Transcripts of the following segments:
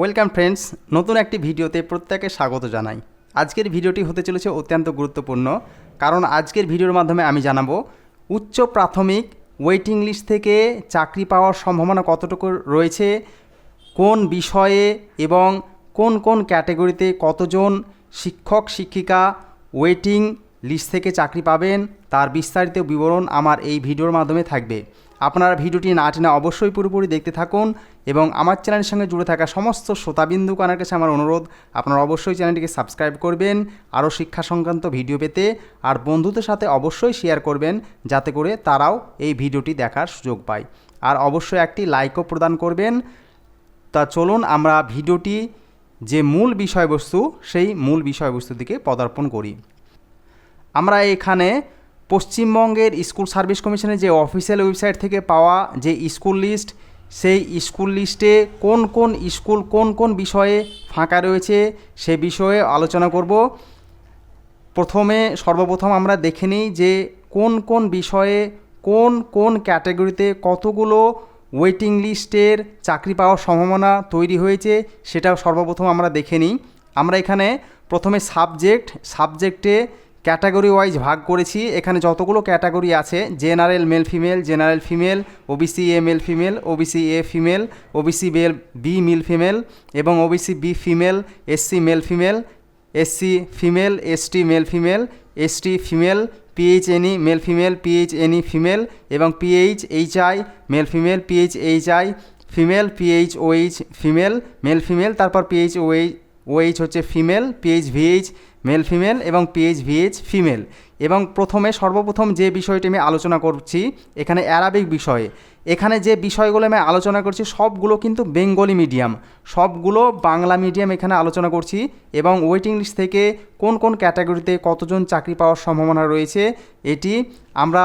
Welcome friends নতুন একটি ভিডিওতে প্রত্যেকে স্বাগত জানাই। আজকের ভিডিওটি হতে চলেছে অত্যন্ত গুরুত্বপূর্ণ, কারণ আজকের ভিডিওর মাধ্যমে আমি জানাব, উচ্চ প্রাথমিক ওয়েটিং লিস্ট থেকে চাকরি পাওয়ার সম্ভাবনা কতটুকু রয়েছে, কোন বিষয়ে এবং কোন কোন ক্যাটাগরিতে কতজন শিক্ষক, শিক্ষিকা ওয়েটিং লিস্ট থেকে চাকরি পাবেন, তার বিস্তারিত বিবরণ আমার এই ভিডিওর মাধ্যমে থাকবে। আপনারা ভিডিওটি না টেনে অবশ্যই পুরোপুরি দেখতে থাকুন এবং আমার চ্যানেলের সঙ্গে জুড়ে থাকা সমস্ত শ্রোতাবিন্দু কানের কাছে আমার অনুরোধ, আপনারা অবশ্যই চ্যানেলটিকে সাবস্ক্রাইব করবেন, আরও শিক্ষা সংক্রান্ত ভিডিও পেতে, আর বন্ধুদের সাথে অবশ্যই শেয়ার করবেন, যাতে করে তারাও এই ভিডিওটি দেখার সুযোগ পায়। আর অবশ্যই একটি লাইকও প্রদান করবেন। তা চলুন আমরা ভিডিওটি, যে মূল বিষয়বস্তু, সেই মূল বিষয়বস্তু দিকে পদার্পণ করি। আমরা এখানে পশ্চিমবঙ্গের স্কুল সার্ভিস কমিশনের যে অফিসিয়াল ওয়েবসাইট থেকে পাওয়া যে স্কুল লিস্ট, সেই স্কুল লিস্টে কোন কোন স্কুল কোন কোন বিষয়ে ফাঁকা রয়েছে সে বিষয়ে আলোচনা করব। প্রথমে সর্বপ্রথম আমরা দেখে নিই যে কোন কোন বিষয়ে কোন কোন ক্যাটাগরিতে কতগুলো ওয়েটিং লিস্টের চাকরি পাওয়ার সম্ভাবনা তৈরি হয়েছে সেটা সর্বপ্রথম আমরা দেখে নিই। আমরা এখানে প্রথমে সাবজেক্ট, সাবজেক্টে ক্যাটাগরি ওয়াইজ ভাগ করেছি। এখানে যতগুলো ক্যাটাগরি আছে, general male female, general female OBC A male female OBC A female OBC bell B mill female এবং OBC B female SC male female SC female ST male female ST female PH any male female PH any female এবং PH H I male female PH H I female PH OH female, male female, তারপর PH OH OH হচ্ছে female PH VH male female এবং PH VH female এবং প্রথমে সর্বপ্রথম যে বিষয়টি আমি আলোচনা করছি, এখানে অ্যারাবিক বিষয়ে। এখানে যে বিষয়গুলো আমি আলোচনা করছি, সবগুলো কিন্তু বেঙ্গলি মিডিয়াম সবগুলো বাংলা মিডিয়াম এখানে আলোচনা করছি এবং ওয়েটিং লিস্ট থেকে কোন কোন ক্যাটাগরিতে কতজন চাকরি পাওয়ার সম্ভাবনা রয়েছে, এটি আমরা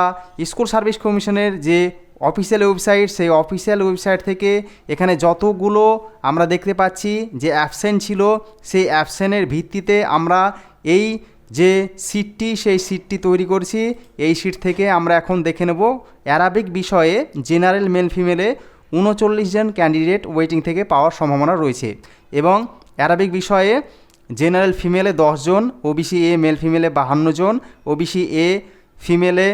স্কুল সার্ভিস কমিশনের যে অফিসিয়াল ওয়েবসাইট সেই অফিসিয়াল ওয়েবসাইট থেকে এখানে যতগুলো আমরা দেখতে পাচ্ছি যে অ্যাবসেন্ট ছিল, সেই অ্যাবসেন্টের ভিত্তিতে আমরা এই যে সিটটি সেই সিটটি তৈরি করছি। এই সিট থেকে আমরা এখন দেখে নেব অ্যারাবিক বিষয়ে জেনারেল মেল ফিমেলে উনচল্লিশ জন ক্যান্ডিডেট ওয়েটিং থেকে পাওয়ার সম্ভাবনা রয়েছে এবং অ্যারাবিক বিষয়ে জেনারেল ফিমেলে জন ওবিসি এ মেল ফিমেলে বাহান্ন জন ওবিসি এ ফিমেলে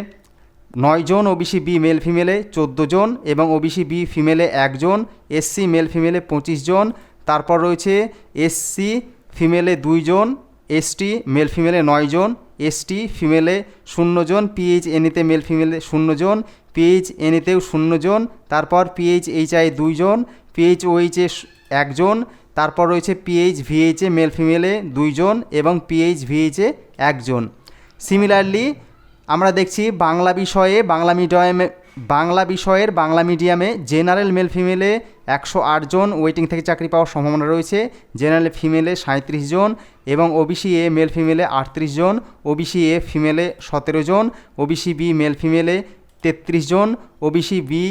নয় জন ওবিসি বি মেল ফিমেলে চোদ্দ জন এবং ওবিসি বি ফিমেলে একজন এসসি মেল ফিমেলে পঁচিশ জন, তারপর রয়েছে এসসি ফিমেলে দুইজন এসটি মেল ফিমেলে নয় জন এসটি ফিমেলে শূন্য জন পিএইচ এনিতে মেল ফিমেলে শূন্য জন পিএইচ এনিতেও শূন্য জন, তারপর পিএইচ এইচ আই দুইজন পিএইচ ওইচে একজন তারপর রয়েছে পিএইচ ভিএইচে মেল ফিমেলে দুইজন এবং পিএইচ ভিএইচে একজন সিমিলারলি আমরা দেখছি বাংলা বিষয়ে, বাংলা মিডিয়ামে, বাংলা বিষয়ের বাংলা মিডিয়ামে জেনারেল মেল ফিমেলে একশো আট জন ওয়েটিং থেকে চাকরি পাওয়ার সম্ভাবনা রয়েছে। জেনারেল ফিমেলে সাঁত্রিশ জন এবং ওবিসি এ মেল ফিমেলে আটত্রিশ জন ওবিসি এ ফিমেলে সতেরো জন ওবিসি বি মেল ফিমেলে তেত্রিশ জন ওবিসি বি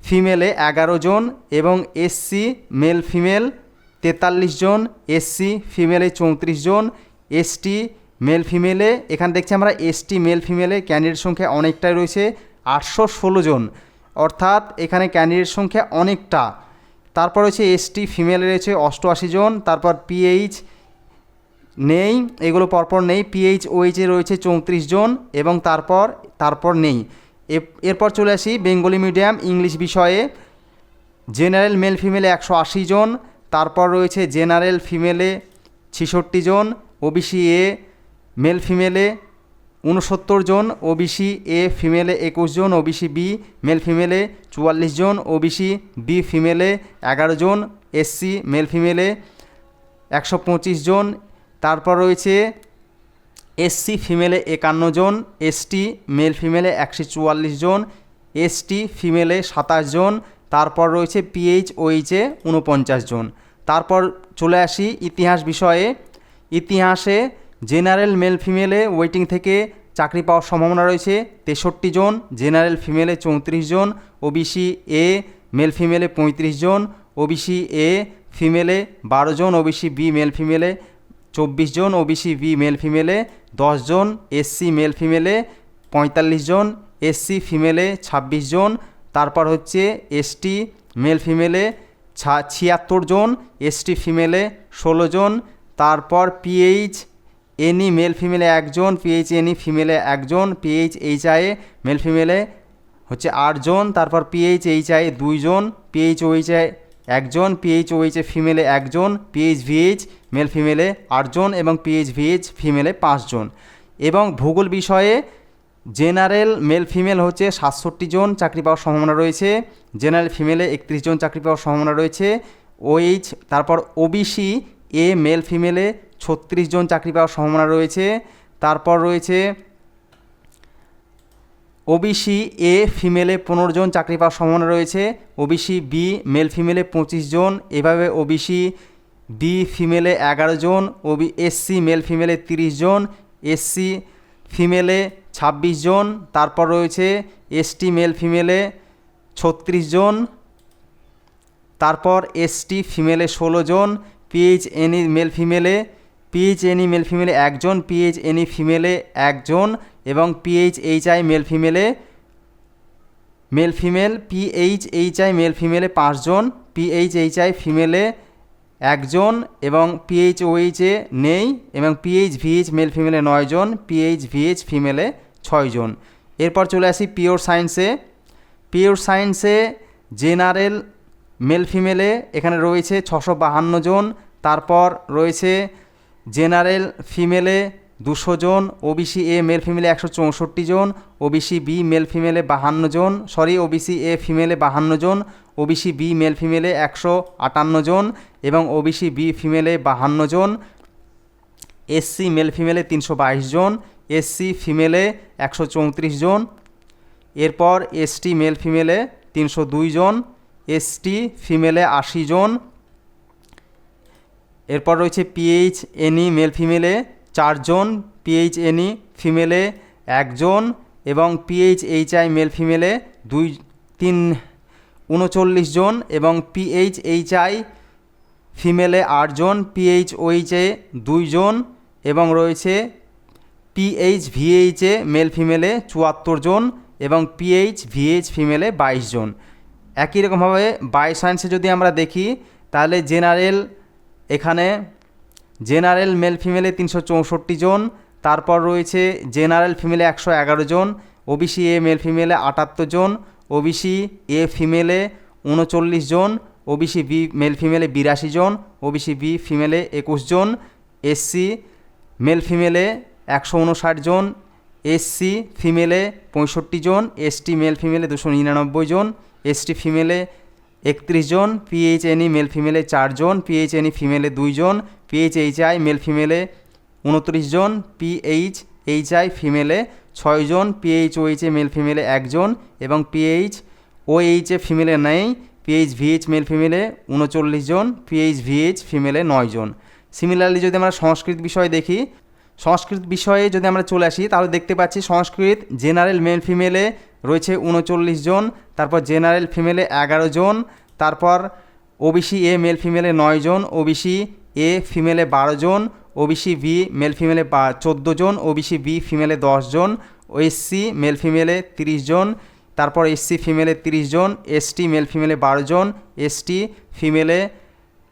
ফিমেলে এগারো জন এবং এসসি মেল ফিমেল তেতাল্লিশ জন এসসি ফিমেলে চৌত্রিশ জন এসটি মেল ফিমেলে, এখানে দেখছি আমরা এসটি মেল ফিমেলে ক্যান্ডিডেট সংখ্যা অনেকটাই রয়েছে, আটশো ষোলো জন। অর্থাৎ এখানে ক্যান্ডিডেট সংখ্যা অনেকটা। তারপর রয়েছে এসটি ফিমেলে রয়েছে অষ্টআশি জন, তারপর পিএইচ নেই, এগুলো পরপর নেই পিএইচ ওইচে রয়েছে চৌত্রিশ জন এবং তারপর তারপর নেই। এরপর চলে আসি বেঙ্গলি মিডিয়াম ইংলিশ বিষয়ে। জেনারেল মেল ফিমেলে একশো আশি জন, তারপর রয়েছে জেনারেল ফিমেলে ছেষট্টি জন ওবিসি এ মেল ফিমেলে উনসত্তর জন, ওবিসি এ ফিমেলে একুশ জন, ওবিসি বি মেল ফিমেলে চুয়াল্লিশ জন, ওবিসি বি ফিমেলে এগারো জন, এসসি মেল ফিমেলে একশো পঁচিশ জন। তারপর রয়েছে এসসি ফিমেলে একান্ন জন, এসটি মেল ফিমেলে একশো চুয়াল্লিশ জন, এসটি ফিমেলে সাতাশ জন। তারপর রয়েছে পিএইচ ওইচে উনপঞ্চাশ জন। তারপর চলে আসি ইতিহাস বিষয়ে। ইতিহাসে জেনারেল মেল ফিমেলে ওয়েটিং থেকে চাকরি পাওয়ার সম্ভাবনা রয়েছে। তেষট্টি জন, জেনারেল ফিমেলে চৌত্রিশ জন, ওবিসি এ, মেল ফিমেলে পঁয়ত্রিশ জন, ওবিসি এ, ফিমেলে বারো জন, ওবিসি বি, মেল ফিমেলে চব্বিশ জন, ওবিসি বি, মেল ফিমেলে দশ জন, এসসি, মেল ফিমেলে পঁয়তাল্লিশ জন, এসসি ফিমেলে ছাব্বিশ জন, তারপর হচ্ছে এসটি, মেল ফিমেলে ছিয়াত্তর জন, এসটি ফিমেলে ষোলো জন, তারপর পিএইচ এনি মেল ফিমেলে একজন পিএইচ এনি ফিমেলে একজন পিএইচ এইচ আই মেল ফিমেলে হচ্ছে আটজন, তারপর পিএইচ এইচ আই দুইজন পিএইচ ওইচ আই একজন পিএইচ ওইচে ফিমেলে একজন পিএইচ ভিএইচ মেল ফিমেলে আটজন এবং পিএইচ ভিএইচ ফিমেলে পাঁচজন। এবং ভূগোল বিষয়ে জেনারেল মেল ফিমেল হচ্ছে সাতষট্টি জন চাকরি পাওয়ার সম্ভাবনা রয়েছে জেনারেল ফিমেলে একত্রিশ জন চাকরি পাওয়ার সম্ভাবনা রয়েছে ওএইচ তারপর ওবিসি এ মেল ফিমেলে ছত্রিশ জন চাকরি পাওয়ার সম্ভাবনা রয়েছে। তারপর রয়েছে ওবিসি এ ফিমেলে পনেরো জন চাকরি পাওয়ার সম্ভাবনা রয়েছে। ওবিসি বি মেল ফিমেলে পঁচিশ জন। এভাবে ওবিসি ডি ফিমেলে এগারো জন। ওবি এসসি মেল ফিমেলে তিরিশ জন। এসসি ফিমেলে ছাব্বিশ জন। তারপর রয়েছে এসটি মেল ফিমেলে ছত্রিশ জন। তারপর এসটি ফিমেলে ষোলো জন। পিএইচ এনি মেল ফিমেলে পিএইচ এনি মেল ফিমেলে একজন পিএইচ এনি ফিমেলে একজন এবং PH H I male ফিমেলে male female PH H I male ফিমেলে পাঁচজন পিএইচ এইচ আই ফিমেলে একজন এবং পিএইচ ওএইচে নেই এবং পিএইচ ভিএইচ মেল ফিমেলে নয়জন পিএইচ ভিএইচ ফিমেলে ছয়জন। এরপর চলে আসি পিওর সায়েন্সে পিওর সায়েন্সে জেনারেল মেল ফিমেলে এখানে রয়েছে ছশো বাহান্ন জন, তারপর রয়েছে জেনারেল ফিমেলে দুশো জন ওবিসি এ মেল ফিমেলে একশো চৌষট্টি জন ওবিসি বি মেল ফিমেলে বাহান্ন জন সরি ওবিসি এ ফিমেলে বাহান্ন জন ওবিসি বি মেল ফিমেলে একশো আটান্ন জন এবং ওবিসি বি ফিমেলে বাহান্ন জন। এসসি মেল ফিমেলে তিনশো বাইশ জন এসসি ফিমেলে একশো চৌত্রিশ জন। এরপর এসটি মেল ফিমেলে তিনশো দুই জন এসটি, ফিমেলে আশি জন। এরপর রয়েছে পিএইচ এনি মেল, ফিমেলে চারজন পিএইচ এনি ফিমেলে একজন এবং পিএইচ, এইচ আই, মেল, ফিমেলে দুই, তিন, উনচল্লিশ জন এবং পিএইচ, এইচ আই, ফিমেলে আটজন পিএইচ ওইচে দুইজন এবং রয়েছে পিএইচ, ভিএইচে মেল, ফিমেলে চুয়াত্তর জন এবং পিএইচ, ভিএইচ, ফিমেলে বাইশ জন। একই রকমভাবে বাই সায়েন্সে যদি আমরা দেখি, তাহলে জেনারেল এখানে জেনারেল মেল ফিমেলে তিনশো চৌষট্টি জন, তারপর রয়েছে জেনারেল ফিমেলে একশো এগারো জন ওবিসি এ মেল ফিমেলে আটাত্তর জন ওবিসি এ ফিমেলে উনচল্লিশ জন ওবিসি বি মেল ফিমেলে বিরাশি জন ওবিসি বি ফিমেলে একুশ জন এসসি মেল ফিমেলে একশো উনষাট জন এসসি ফিমেলে পঁয়ষট্টি জন এসটি মেল ফিমেলে দুশো নিরানব্বই জন এসটি ফিমেলে একত্রিশ জন, পিএইচএনই মেল ফিমেলে চারজন পিএইচএনই ফিমেলে দুইজন পিএইচএইচআই মেল ফিমেলে উনত্রিশ জন পিএইচ এইচআই ফিমেলে ছয়জন পিএইচ পিএইচওএইচএ মেল ফিমেলে একজন এবং পিএইচ ওএইচএ ফিমেলে নেই পিএইচ ভিএইচ মেল ফিমেলে উনচল্লিশ জন পিএইচ ভিএইচ ফিমেলে নয়জন সিমিলারলি যদি আমরা সংস্কৃত বিষয় দেখি, সংস্কৃত বিষয়ে যদি আমরা চলে আসি, তাহলে দেখতে পাচ্ছি সংস্কৃত জেনারেল মেল ফিমেলে রয়েছে উনচল্লিশ জন, তারপর জেনারেল ফিমেলে এগারো জন, তারপর ওবিসি এ মেল ফিমেলে নয় জন ওবিসি এ ফিমেলে বারো জন ওবিসি বি মেল ফিমেলে চোদ্দ জন ওবিসি বি ফিমেলে দশ জন এসসি মেল ফিমেলে তিরিশ জন, তারপর এসসি ফিমেলে তিরিশ জন এসটি মেল ফিমেলে বারো জন এসটি ফিমেলে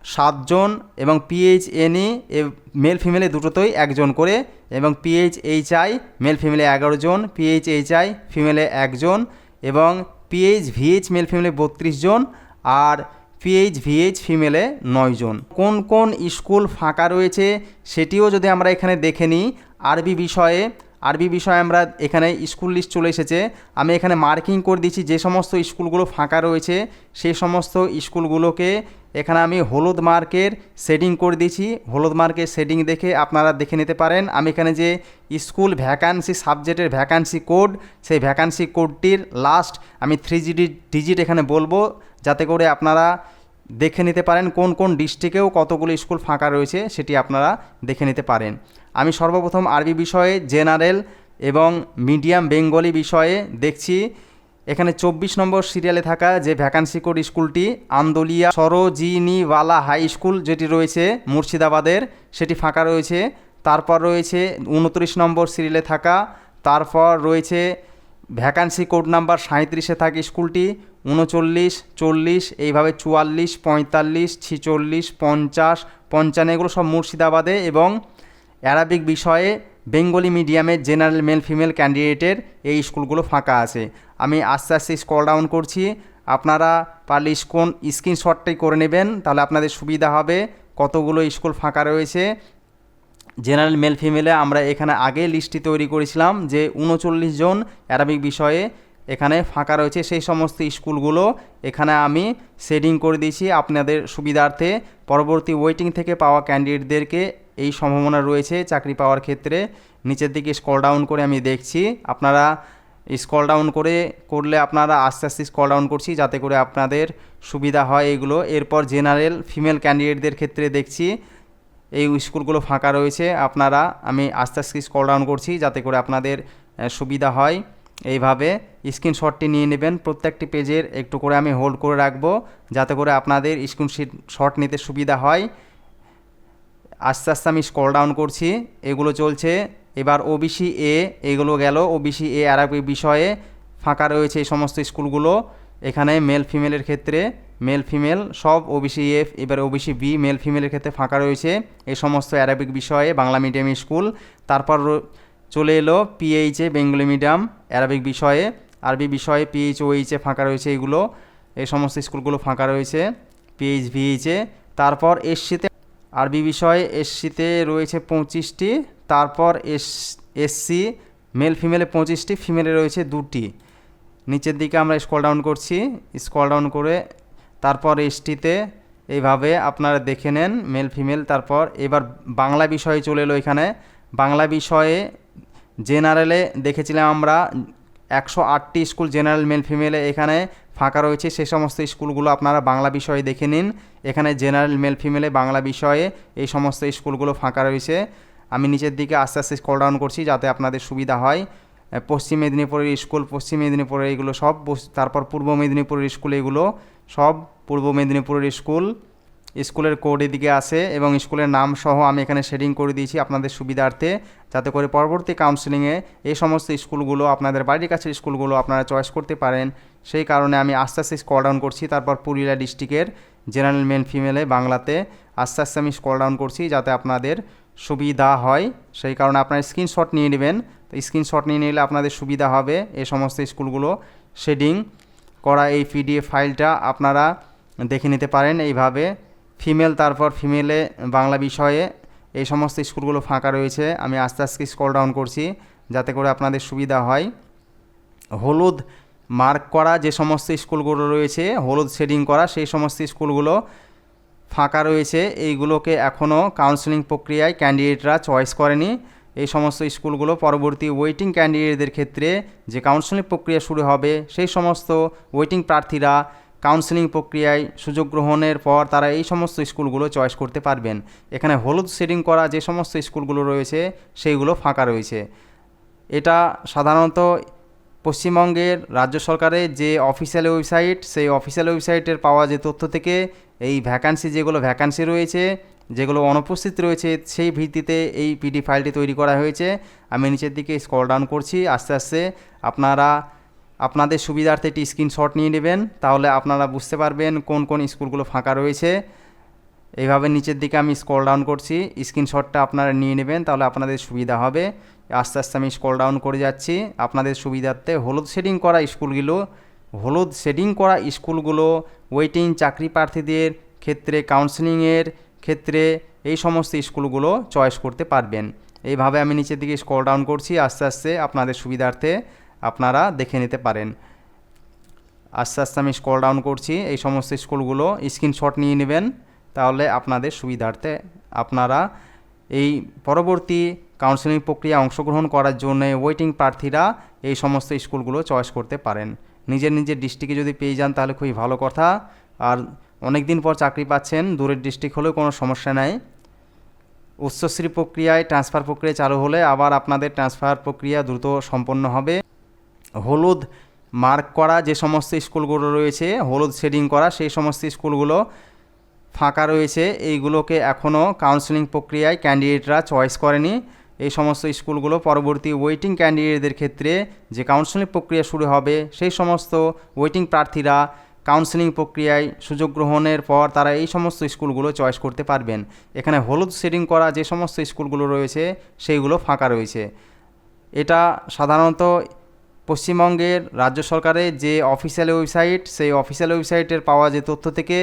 সাতজন এবং পিএইচ এনই মেল ফিমেলে দুটোতেই একজন করে এবং পিএইচ এইচ আই মেল ফিমেলে এগারো জন পিএইচ এইচ আই ফিমেলে একজন এবং পিএইচ ভিএইচ মেল ফিমেলে বত্রিশ জন আর পিএইচ ভিএইচ ফিমেলে নয় জন কোন কোন স্কুল ফাঁকা রয়েছে সেটিও যদি আমরা এখানে দেখে নিই, আরবি বিষয়ে আরবি বিষয়ে আমরা এখানে স্কুল লিস্ট চলে এসেছে। আমি এখানে মার্কিং করে দিচ্ছি যে সমস্ত স্কুলগুলো ফাঁকা রয়েছে সেই সমস্ত স্কুলগুলোকে এখানে আমি হলুদ মার্কের শেডিং করে দিয়েছি। হলুদ মার্কের শেডিং দেখে আপনারা দেখে নিতে পারেন। আমি এখানে যে স্কুল ভ্যাকান্সি সাবজেক্টের ভ্যাকান্সি কোড, সেই ভ্যাকান্সি কোডটির লাস্ট আমি থ্রি ডিজিট ডিজিট এখানে বলব, যাতে করে আপনারা দেখে নিতে পারেন কোন কোন ডিস্ট্রিক্টেও কতগুলো স্কুল ফাঁকা রয়েছে, সেটি আপনারা দেখে নিতে পারেন। আমি সর্বপ্রথম আরবি বিষয়ে জেনারেল এবং মিডিয়াম বেঙ্গলি বিষয়ে দেখছি। এখানে চব্বিশ নম্বর সিরিয়ালে থাকা যে ভ্যাকান্সি কোড স্কুলটি আন্দোলিয়া সরোজিনীওয়ালা হাই স্কুল যেটি রয়েছে মুর্শিদাবাদের, সেটি ফাঁকা রয়েছে। তারপর রয়েছে উনত্রিশ নম্বর সিরিয়ালে থাকা, তারপর রয়েছে ভ্যাকান্সি কোড নাম্বার সাঁত্রিশে থাকে স্কুলটি উনচল্লিশ, চল্লিশ, এইভাবে চুয়াল্লিশ, পঁয়তাল্লিশ, ছিচল্লিশ, পঞ্চাশ, পঞ্চান্ন, এগুলো সব মুর্শিদাবাদে এবং অ্যারাবিক বিষয়ে বেঙ্গলি মিডিয়ামের জেনারেল মেল ফিমেল ক্যান্ডিডেটের এই স্কুলগুলো ফাঁকা আছে। আমি আস্তে আস্তে স্কল ডাউন করছি। আপনারা পারলে স্কোন স্ক্রিনশটটাই করে নেবেন, তাহলে আপনাদের সুবিধা হবে। কতগুলো স্কুল ফাঁকা রয়েছে। জেনারেল মেল ফিমেলে আমরা এখানে আগে লিস্টটি তৈরি করেছিলাম যে উনচল্লিশ জন অ্যারাবিক বিষয়ে এখানে ফাঁকা রয়েছে। সেই সমস্ত স্কুলগুলো এখানে আমি সেডিং করে দিয়েছি আপনাদের সুবিধার্থে। পরবর্তী ওয়েটিং থেকে পাওয়া ক্যান্ডিডেটদেরকে এই সম্ভাবনা রয়েছে চাকরি পাওয়ার ক্ষেত্রে। নিচের দিকে স্কল ডাউন করে আমি দেখছি। আপনারা স্কল ডাউন করে করলে আপনারা আস্তে আস্তে স্কল ডাউন করছি, যাতে করে আপনাদের সুবিধা হয় এগুলো। এরপর জেনারেল ফিমেল ক্যান্ডিডেটদের ক্ষেত্রে দেখছি, এই স্কুলগুলো ফাঁকা রয়েছে, আপনারা, আমি আস্তে আস্তে স্কল ডাউন করছি, যাতে করে আপনাদের সুবিধা হয়। এইভাবে স্ক্রিনশটটি নিয়ে নেবেন, প্রত্যেকটি পেজের একটু করে আমি হোল্ড করে রাখব, যাতে করে আপনাদের স্ক্রিনশিট শট নিতে সুবিধা হয়। আস্তে আস্তে আমি স্কল ডাউন করছি, এগুলো চলছে। এবার ওবিসি এ এগুলো গেল। ওবিসি এ আরবি বিষয়ে ফাঁকা রয়েছে এই সমস্ত স্কুলগুলো। এখানে মেল ফিমেলের ক্ষেত্রে মেল ফিমেল সব ওবিসি এফ এবার ওবিসি বি মেল ফিমেলের ক্ষেত্রে ফাঁকা রয়েছে। এই সমস্ত অ্যারাবিক বিষয়ে বাংলা মিডিয়াম স্কুল তারপর চলে এলো পিএইচে বেঙ্গলি মিডিয়াম অ্যারাবিক বিষয়ে। আরবি বিষয়ে পিএইচ ওইচে ফাঁকা রয়েছে এগুলো। এই সমস্ত স্কুলগুলো ফাঁকা রয়েছে। পিএইচ ভিএইচে তারপর এসসিতে আরবি বিষয়ে এসসিতে রয়েছে পঁচিশটি। তারপর এস, এসসি মেল ফিমেলে পঁচিশটি ফিমেলে রয়েছে দুটি। নিচের দিকে আমরা স্কল ডাউন করছি। স্কল ডাউন করে তারপর এসটিতে এইভাবে আপনারা দেখে নেন মেল ফিমেল তারপর এবার বাংলা বিষয়ে চলে এলো এখানে। বাংলা বিষয়ে জেনারেলে দেখেছিলাম আমরা একশো আটটি স্কুল জেনারেল মেল ফিমেলে এখানে ফাঁকা রয়েছে। সেই সমস্ত স্কুলগুলো আপনারা বাংলা বিষয়ে দেখে নিন। এখানে জেনারেল মেল ফিমেলে বাংলা বিষয়ে এই সমস্ত স্কুলগুলো ফাঁকা রয়েছে। আমি নিচের দিকে আস্তে আস্তে স্কল ডাউন করছি যাতে আপনাদের সুবিধা হয়। পশ্চিম মেদিনীপুরের স্কুল পশ্চিম মেদিনীপুরের এগুলো সব তারপর পূর্ব মেদিনীপুরের স্কুল এগুলো সব, পূর্ব মেদিনীপুরের স্কুল স্কুলের কোড এদিকে আছে এবং স্কুলের নাম সহ আমি এখানে শেডিং করে দিয়েছি আপনাদের সুবিধার্থে যাতে করে পরবর্তী কাউন্সিলিংয়ে এই সমস্ত স্কুলগুলো আপনাদের বাড়ির কাছের স্কুলগুলো আপনারা চয়েস করতে পারেন। সেই কারণে আমি আস্তে আস্তে স্কল ডাউন করছি, তারপর পুরুলিয়া ডিস্ট্রিক্টের জেনারেল মেন ফিমেলে বাংলাতে আস্তে আস্তে আমি স্কল ডাউন করছি যাতে আপনাদের সুবিধা হয়, সেই কারণে আপনারা স্ক্রিনশট নিয়ে নেবেন। তো স্ক্রিনশট নিয়ে নিলে আপনাদের সুবিধা হবে এই সমস্ত স্কুলগুলো। শেডিং করা এই পিডিএফ ফাইলটা আপনারা দেখে নিতে পারেন এইভাবে। ফিমেল তারপর ফিমেলে বাংলা বিষয়ে এই সমস্ত স্কুলগুলো ফাঁকা রয়েছে। আমি আস্তে আস্তে স্কল ডাউন করছি যাতে করে আপনাদের সুবিধা হয়। হলুদ মার্ক করা যে সমস্ত স্কুলগুলো রয়েছে, হলুদ শেডিং করা সেই সমস্ত স্কুলগুলো ফাঁকা রয়েছে। এইগুলোকে এখনও কাউন্সেলিং প্রক্রিয়ায় ক্যান্ডিডেটরা চয়েস করেনি। এই সমস্ত স্কুলগুলো পরবর্তী ওয়েটিং ক্যান্ডিডেটদের ক্ষেত্রে যে কাউন্সেলিং প্রক্রিয়া শুরু হবে, সেই সমস্ত ওয়েটিং প্রার্থীরা কাউন্সেলিং প্রক্রিয়ায় সুযোগ গ্রহণের পর তারা এই সমস্ত স্কুলগুলো চয়েস করতে পারবেন। এখানে হলুদ শেডিং করা যে সমস্ত স্কুলগুলো রয়েছে, সেইগুলো ফাঁকা রয়েছে। এটা সাধারণত পশ্চিমবঙ্গের রাজ্য সরকারের যে অফিসিয়াল ওয়েবসাইট সেই অফিসিয়াল ওয়েবসাইটের পাওয়া যে তথ্য থেকে এই ভ্যাকান্সি যেগুলো ভ্যাকান্সি রয়েছে, যেগুলো অনুপস্থিত রয়েছে, সেই ভিত্তিতে এই পিডি ফাইলটি তৈরি করা হয়েছে। আমি নিচের দিকে স্ক্রল ডাউন করছি, আস্তে আস্তে আপনারা, আপনাদের সুবিধার্থে একটি স্ক্রিনশট নিয়ে নেবেন, তাহলে আপনারা বুঝতে পারবেন কোন কোন স্কুলগুলো ফাঁকা রয়েছে। এইভাবে নিচের দিকে আমি স্ক্রল ডাউন করছি স্ক্রিনশটটা আপনারা নিয়ে নেবেন, তাহলে আপনাদের সুবিধা হবে। আস্তে আস্তে আমি স্ক্রল ডাউন করে যাচ্ছি, আপনাদের সুবিধার্থে হলুদ শেডিং করা স্কুলগুলো হলুদ শেডিং করা স্কুলগুলো ওয়েটিং চাকরি প্রার্থীদের ক্ষেত্রে কাউন্সেলিংয়ের ক্ষেত্রে এই সমস্ত স্কুলগুলো চয়েস করতে পারবেন। এইভাবে আমি নিচের দিকে স্ক্রল ডাউন করছি, আস্তে আস্তে আপনাদের সুবিধার্থে আপনারা দেখে নিতে পারেন। আস্তে আস্তে আমি স্ক্রল ডাউন করছি, এই সমস্ত স্কুলগুলো স্ক্রিনশট নিয়ে নেবেন, তাহলে আপনাদের সুবিধার্থে আপনারা এই পরবর্তী কাউন্সেলিং প্রক্রিয়া অংশগ্রহণ করার জন্য ওয়েটিং প্রার্থীরা এই সমস্ত স্কুলগুলো চয়েস করতে পারেন। নিজের নিজের ডিস্ট্রিক্টে যদি পেয়ে যান তাহলে খুবই ভালো কথা। আর অনেক দিন পর চাকরি পাচ্ছেন, দূরের ডিস্ট্রিক্ট হলেও কোনো সমস্যা নাই। উচ্চশ্রী প্রক্রিয়ায় ট্রান্সফার প্রক্রিয়া চালু হলে আবার আপনাদের ট্রান্সফার প্রক্রিয়া দ্রুত সম্পন্ন হবে। হলুদ মার্ক করা যে সমস্ত স্কুলগুলো রয়েছে, হলুদ শেডিং করা সেই সমস্ত স্কুলগুলো ফাঁকা রয়েছে। এইগুলোকে এখনও কাউন্সেলিং প্রক্রিয়ায় ক্যান্ডিডেটরা চয়েস করেনি। এই সমস্ত স্কুলগুলো পরবর্তী ওয়েটিং ক্যান্ডিডেটদের ক্ষেত্রে যে কাউন্সেলিং প্রক্রিয়া শুরু হবে, সেই সমস্ত ওয়েটিং প্রার্থীরা কাউন্সেলিং প্রক্রিয়ায় সুযোগ গ্রহণের পর তারা এই সমস্ত স্কুলগুলো চয়েস করতে পারবেন। এখানে হলুদ শেডিং করা যে সমস্ত স্কুলগুলো রয়েছে, সেইগুলো ফাঁকা রয়েছে। এটা সাধারণত পশ্চিমবঙ্গের রাজ্য সরকারের যে অফিসিয়াল ওয়েবসাইট সেই অফিসিয়াল ওয়েবসাইটের পাওয়া যে তথ্য থেকে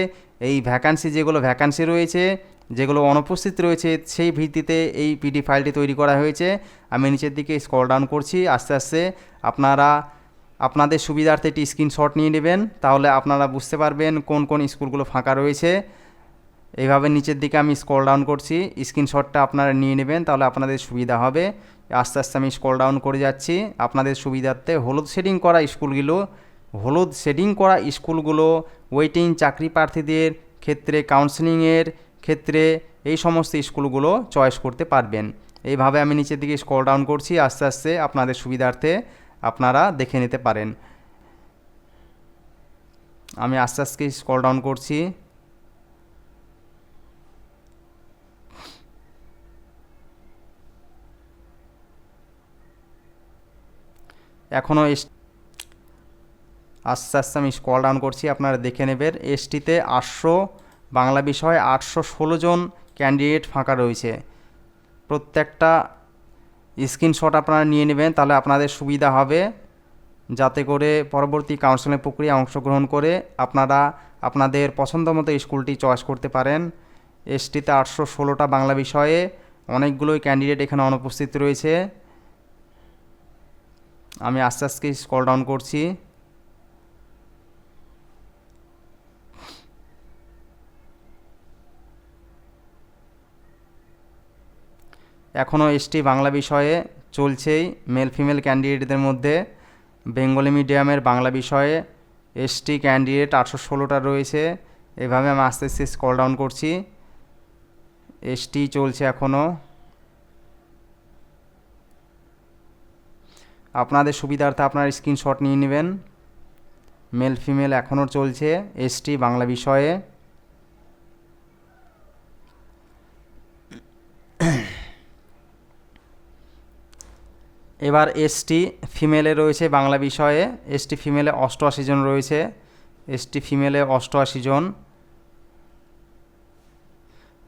এই ভ্যাকান্সি যেগুলো ভ্যাকান্সি রয়েছে যেগুলো অনুপস্থিত রয়েছে, সেই ভিত্তিতে এই পিডি ফাইলটি তৈরি করা হয়েছে। আমি নিচের দিকে স্ক্রল ডাউন করছি, আস্তে আস্তে আপনারা, আপনাদের সুবিধার্থে একটি স্ক্রিনশট নিয়ে নেবেন, তাহলে আপনারা বুঝতে পারবেন কোন কোন স্কুলগুলো ফাঁকা রয়েছে। এইভাবে নিচের দিকে আমি স্ক্রল ডাউন করছি স্ক্রিনশটটা আপনারা নিয়ে নেবেন, তাহলে আপনাদের সুবিধা হবে। আস্তে আস্তে আমি স্ক্রল ডাউন করে যাচ্ছি, আপনাদের সুবিধার্থে হলুদ শেডিং করা স্কুলগুলো, হলুদ শেডিং করা স্কুলগুলো ওয়েটিং চাকরি প্রার্থীদের ক্ষেত্রে কাউন্সেলিংয়ের ক্ষেত্রে এই সমস্ত স্কুলগুলো চয়েস করতে পারবেন। এইভাবে আমি নিচের দিকে স্কল ডাউন করছি, আস্তে আস্তে আপনাদের সুবিধার্থে আপনারা দেখে নিতে পারেন। আমি আস্তে আস্তে স্কল ডাউন করছি। এখনও আস্তে আস্তে আমি স্কল ডাউন করছি, আপনারা দেখে নেবেন। এসটিতে আটশো বাংলা বিষয়ে আটশো ষোলো জন ক্যান্ডিডেট ফাঁকা রয়েছে। প্রত্যেকটা স্ক্রিনশট আপনারা নিয়ে নেবেন, তাহলে আপনাদের সুবিধা হবে। যাতে করে পরবর্তী কাউন্সিলিং প্রক্রিয়া অংশগ্রহণ করে আপনারা আপনাদের পছন্দ মতো স্কুলটি চয়েস করতে পারেন। এসটিতে আটশো ষোলোটা বাংলা বিষয়ে অনেকগুলোই ক্যান্ডিডেট এখানে অনুপস্থিত রয়েছে। আমি আস্তে আস্তে স্কল ডাউন করছি। এখনও এসটি বাংলা বিষয়ে চলছেই মেল ফিমেল ক্যান্ডিডেটদের মধ্যে বেঙ্গলি মিডিয়ামের বাংলা বিষয়ে এসটি ক্যান্ডিডেট আটশো ষোলোটা রয়েছে। এভাবে আমি আস্তে আস্তে স্কল ডাউন করছি। এসটি চলছে এখনও। আপনাদের সুবিধার্থে আপনার স্ক্রিনশট নিয়ে নেবেন। মেল ফিমেল এখনও চলছে। এসটি বাংলা বিষয়ে এবার এসটি ফিমেলে রয়েছে বাংলা বিষয়ে। এসটি ফিমেলে অষ্টআশি জন রয়েছে। এসটি ফিমেলে অষ্টআশি জন।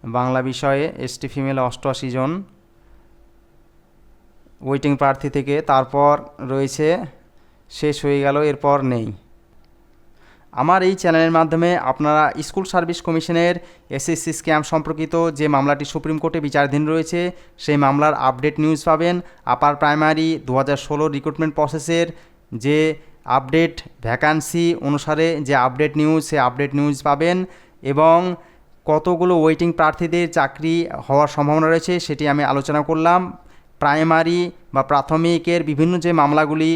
বাংলা বিষয়ে এসটি ফিমেলে অষ্টআশি জন। ওয়েটিং প্রার্থী থেকে তারপর রয়েছে, শেষ হয়ে গেল, এরপর নেই। আমার এই চ্যানেলের মাধ্যমে আপনারা স্কুল সার্ভিস কমিশনের এসএসসি স্ক্যাম সম্পর্কিত যে মামলাটি সুপ্রিম কোর্টে বিচারাধীন রয়েছে, সেই মামলার আপডেট নিউজ পাবেন আপার প্রাইমারি দু হাজার ষোলো রিক্রুটমেন্ট প্রসেসের যে আপডেট ভ্যাকান্সি অনুসারে যে আপডেট নিউজ সে আপডেট নিউজ পাবেন এবং কতগুলো ওয়েটিং প্রার্থীদের চাকরি হওয়ার সম্ভাবনা রয়েছে সেটি আমি আলোচনা করলাম। প্রাইমারি বা প্রাথমিকের বিভিন্ন যে মামলাগুলি,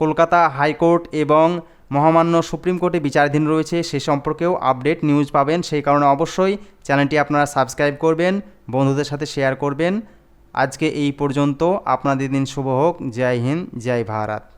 কলকাতা হাইকোর্ট এবং মহামান্য সুপ্রিম কোর্টে বিচারাধীন রয়েছে, সে সম্পর্কেও আপডেট নিউজ পাবেন। সেই কারণে অবশ্যই চ্যানেলটি আপনারা সাবস্ক্রাইব করবেন, বন্ধুদের সাথে শেয়ার করবেন। আজকে এই পর্যন্ত, আপনাদের দিন শুভ হোক। জয় হিন্দ, জয় ভারত।